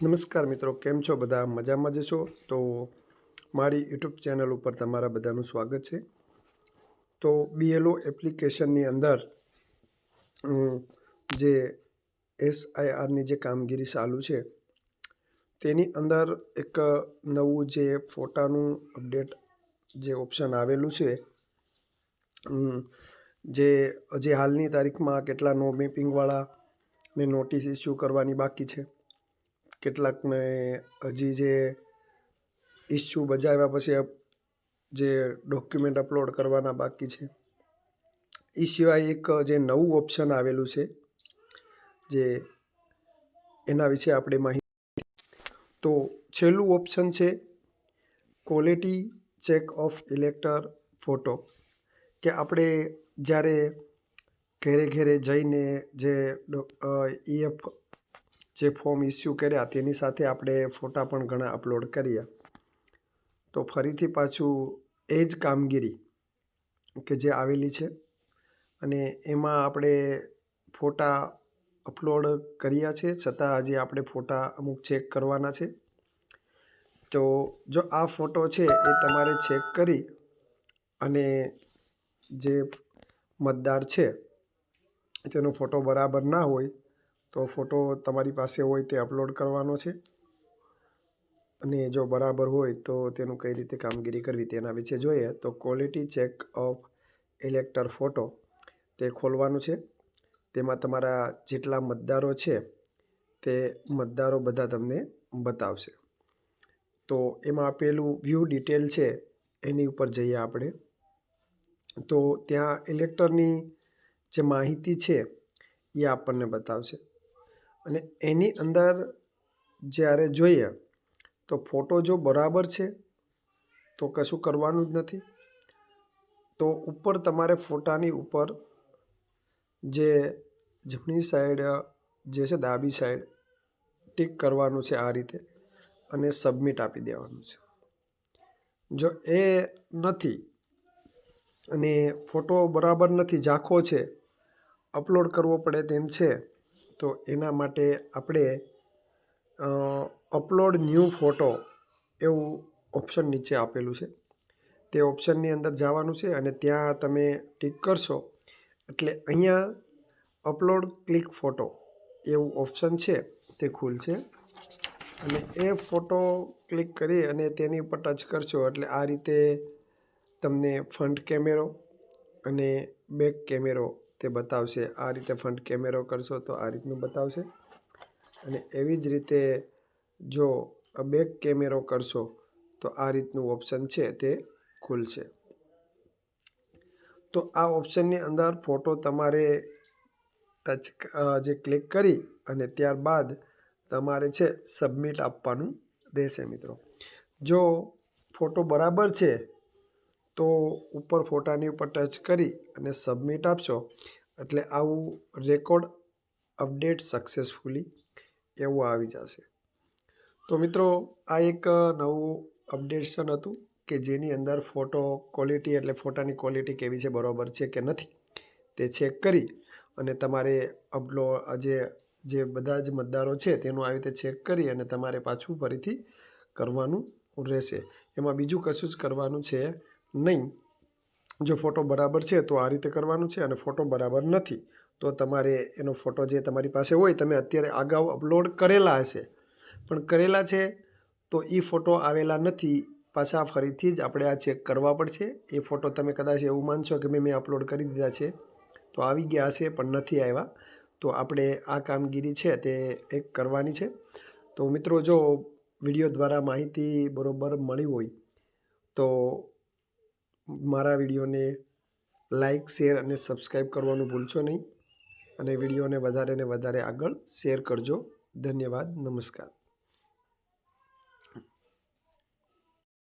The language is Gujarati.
નમસ્કાર મિત્રો, કેમ છો? બધા મજામાં જ છો? તો મારી યુટ્યુબ ચેનલ ઉપર તમારા બધાનું સ્વાગત છે. તો બીએલઓ એપ્લિકેશનની અંદર જે એસઆઈઆરની જે કામગીરી ચાલુ છે, તેની અંદર એક નવું જે ફોટાનું અપડેટ જે ઓપ્શન આવેલું છે જે હજી હાલની તારીખમાં કેટલા નો મેપિંગવાળાને નોટિસ ઇસ્યુ કરવાની બાકી છે. કેટલાકને હજી જે ઇસ્યુ બજાવ્યા પછી જે ડોક્યુમેન્ટ અપલોડ કરવાના બાકી છે. એ સિવાય એક જે નવું ઓપ્શન આવેલું છે, જે એના વિશે આપણે માહિતી તો છેલ્લું ઓપ્શન છે quality check of elector photo કે આપણે જ્યારે ઘેરે ઘેરે જઈને જે ઈએફ જે ફોર્મ ઇસ્યુ કર્યા, તેની સાથે આપણે ફોટા પણ ઘણા અપલોડ કર્યા. તો ફરીથી પાછું એ જ કામગીરી કે જે આવેલી છે. અને એમાં આપણે ફોટા અપલોડ કર્યા છે, છતાં હજી આપણે ફોટા અમુક ચેક કરવાના છે. તો જો આ ફોટો છે, એ તમારે ચેક કરી અને જે મતદાર છે, તેનો ફોટો બરાબર ના હોય તો ફોટો તમારી પાસે હોય તે અપલોડ કરવાનો છે. અને જો બરાબર હોય તો તેનું કઈ રીતે કામગીરી કરવી તેના વિશે જોઈએ તો quality check of elector photo તે ખોલવાનું છે. તેમાં તમારા જેટલા મતદારો છે તે મતદારો બધા તમને બતાવશે. તો એમાં આપેલું વ્યૂ ડિટેલ છે એની ઉપર જઈએ આપણે. તો ત્યાં ઇલેક્ટરની જે માહિતી છે એ આપણને બતાવશે. અને એની અંદર જ્યારે જોઈએ તો ફોટો જો બરાબર છે, તો કશું કરવાનું જ નથી. તો ઉપર તમારે ફોટાની ઉપર જે જમણી સાઈડ જે છે ડાબી સાઈડ ટીક કરવાનું છે આ રીતે અને સબમિટ આપી દેવાનું છે. જો એ નથી અને ફોટો બરાબર નથી, ઝાંખો છે અપલોડ કરવો પડે તેમ છે તો એના માટે આપણે અપલોડ ન્યૂ ફોટો એવું ઓપ્શન નીચે આપેલું છે. તે ઓપ્શનની અંદર જવાનું છે અને ત્યાં તમે ટિક કરશો. એટલે અહીંયા અપલોડ ક્લિક ફોટો એવું ઓપ્શન છે, તે ખુલશે. અને એ ફોટો ક્લિક કરી અને તેની ઉપર ટચ કરશો એટલે આ રીતે તમને ફ્રન્ટ કેમેરો અને બેક કેમેરો તે બતાવશે. આ રીતે ફ્રન્ટ કેમેરો કરશો તો આ રીતનું બતાવશે. અને એવી જ રીતે જો બેક કેમેરો કરશો તો આ રીતનું ઓપ્શન છે તે ખુલશે. તો આ ઓપ્શનની અંદર ફોટો તમારે ટચ જે ક્લિક કરી અને ત્યારબાદ તમારે છે સબમિટ આપવાનું રહેશે મિત્રો. જો ફોટો બરાબર છે તો ઉપર ફોટાની ઉપર ટચ કરી અને સબમિટ આપશો. એટલે આવું રેકોર્ડ અપડેટ સક્સેસફુલી એવું આવી જશે. તો મિત્રો, આ એક નવું અપડેશન હતું કે જેની અંદર ફોટો ક્વોલિટી એટલે ફોટાની ક્વોલિટી કેવી છે, બરાબર છે કે નથી, તે ચેક કરી અને તમારે અપલો જે જે બધા જ મતદારો છે તેનું આવી રીતે ચેક કરી અને તમારે પાછું ફરીથી કરવાનું રહેશે. એમાં બીજું કશું જ કરવાનું છે નહીં. જો ફોટો બરાબર છે, તો આ રીતે કરવાનું છે અને ફોટો બરાબર નથી, તો તમારે એનો ફોટો જે તમારી પાસે હોય, તમે અત્યારે અગાઉ અપલોડ કરેલા હશે. પણ કરેલા છે, તો એ ફોટો આવેલા નથી. પાછા ફરીથી જ આપણે આ ચેક કરવા પડશે. એ ફોટો તમે કદાચ એવું માનશો કે મેં મેં અપલોડ કરી દીધા છે, તો આવી ગયા હશે પણ નથી આવ્યા. તો આપણે આ કામગીરી છે તે એક કરવાની છે. તો મિત્રો, જો વીડિયો દ્વારા માહિતી બરોબર મળી હોય, તો મારા વિડીયોને લાઇક શેર અને સબસ્ક્રાઈબ કરવાનું ભૂલશો નહીં. અને વિડીયોને વધારે ને વધારે આગળ શેર કરજો. ધન્યવાદ, નમસ્કાર.